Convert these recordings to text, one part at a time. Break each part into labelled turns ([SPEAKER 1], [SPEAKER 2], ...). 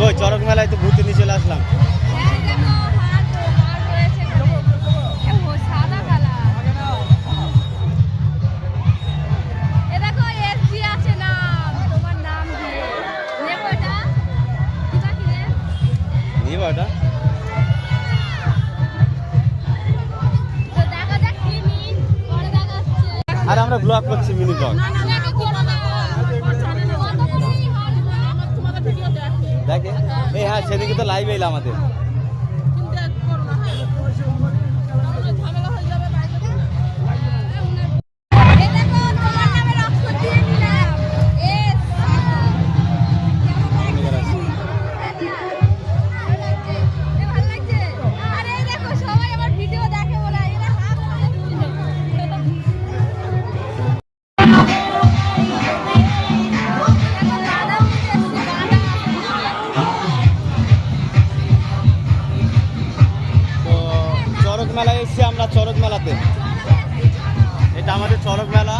[SPEAKER 1] কই চরক মেলায় তো ঘুরতে নিয়ে চলে আসলাম।
[SPEAKER 2] হ্যাঁ, আমরা মার করছি মার রয়েছে
[SPEAKER 1] এই হ্যাঁ সেদিকে তো লাইভ এলো আমাদের। চরক মেলাতে। এটা আমাদের চরক মেলা।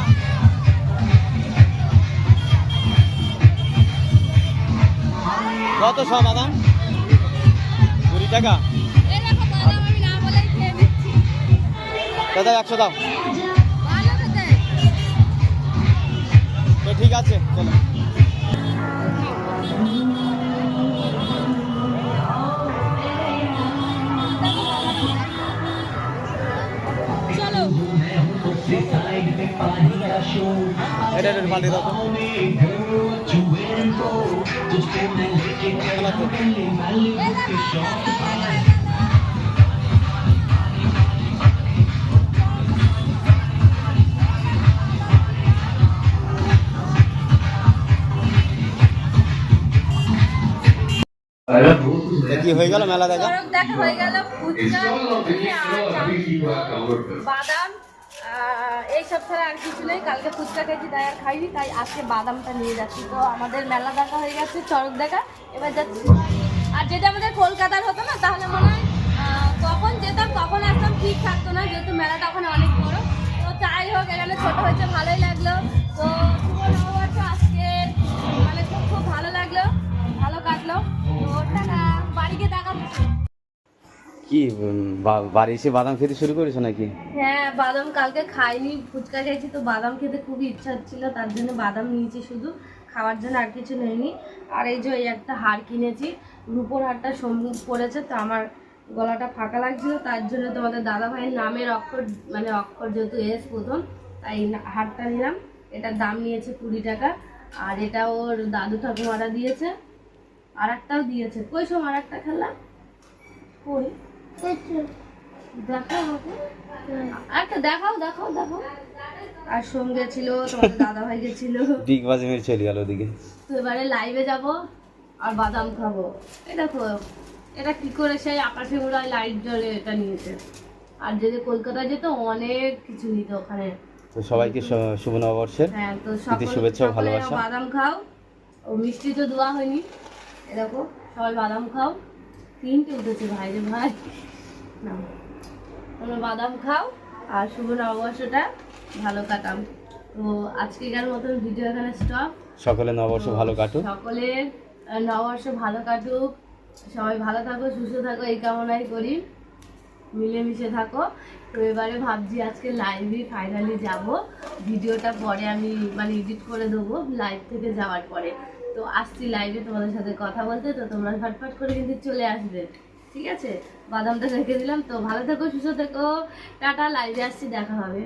[SPEAKER 1] কত সব বাদাম? কুড়ি টাকা। দাদা একশো দাও। তো ঠিক আছে চলো। এটা এটা পাল্টে দাও কি হয়ে গেল মেলা দেখা।
[SPEAKER 2] হয়ে গেল। বাদাম আহ, এইসব ছাড়া আর কিছু নেই কালকে ফুচকা খেয়েছি তাই আর খাইনি তাই আজকে বাদামটা নিয়ে যাচ্ছি। তো আমাদের মেলা দেখা হয়ে গেছে চরক দেখা এবার যাচ্ছি। আর যেটা আমাদের কলকাতার হতো না তাহলে মনে হয় কখন যেতাম কখন একদম ঠিক থাকতো না যেহেতু মেলাটা ওখানে অনেক বড়। তো যাই হোক এখানে ছোটো হয়েছে ভালোই লাগল। তো
[SPEAKER 1] কি বাড়ি এসে বাদাম খেতে শুরু করেছ নাকি?
[SPEAKER 2] হ্যাঁ বাদাম কালকে খাইনি ফুচকা খেয়েছি, তো বাদাম খেতে খুবই ইচ্ছা হচ্ছিল, তার জন্য বাদাম নিয়েছি শুধু, খাওয়ার জন্য আর কিছু নেইনি। আর এই যে এই একটা হার কিনেছি, রূপোর হারটা সম্মুখ পড়েছে, তো আমার গলাটা ফাঁকা লাগছিল, তার জন্য তোমাদের দাদা ভাইয়ের নামের অক্ষর মানে অক্ষর যেহেতু এস প্রথম, তাই হারটা নিলাম। এটার দাম নিয়েছে কুড়ি টাকা, আর এটা ওর দাদু ঠাকুমারা দিয়েছে আর একটাও দিয়েছে। কই সময় আর একটা খেললাম কই? দেখাও আচ্ছা দেখাও দেখাও দেখাও। আর সঙ্গে ছিল তোমার দাদা ভাই গেছিল।
[SPEAKER 1] ডিগ বাজে মেরে চলে গেল ওদিকে।
[SPEAKER 2] তো এবারে লাইভে যাব আর বাদাম খাব। এই দেখো এটা কি করে সেই আকাশে উড়ায় লাইট জ্বলে এটা নিয়েছে। আর যদি কলকাতায় যেত অনেক কিছু নিত ওখানে।
[SPEAKER 1] তো সবাইকে শুভ নববর্ষের
[SPEAKER 2] হ্যাঁ তো সকল
[SPEAKER 1] শুভেচ্ছা ভালোবাসা।
[SPEAKER 2] বাদাম খাও। ও মিষ্টি তো দেওয়া হয়নি এরকম সবাই বাদাম খাও। তিনটে উঠেছে ভাই রে ভাই। না তোমরা বাদাম খাও আর শুভ নববর্ষটা ভালো কাটাম তো আজকেকার মতন ভিডিও এখানে স্টপ
[SPEAKER 1] সকলে নববর্ষ ভালো কাটুক।
[SPEAKER 2] সকলের নববর্ষ ভালো কাটুক। সবাই ভালো থাকো সুস্থ থাকো এই কামনাই করি। মিলেমিশে থাকো। তো এবারে ভাবছি আজকে লাইভে ফাইনালি যাব। ভিডিওটা পরে আমি মানে এডিট করে দেবো লাইভ থেকে যাওয়ার পরে। তো আসছি লাইভে তোমাদের সাথে কথা বলতে, তো তোমরা ফটফট করে কিন্তু চলে আসবে। ঠিক আছে? বাদামটা রেখে দিলাম, তো ভালো থেকো, সুস্থ থেকো। টাটা লাইভে আসছি, দেখা হবে।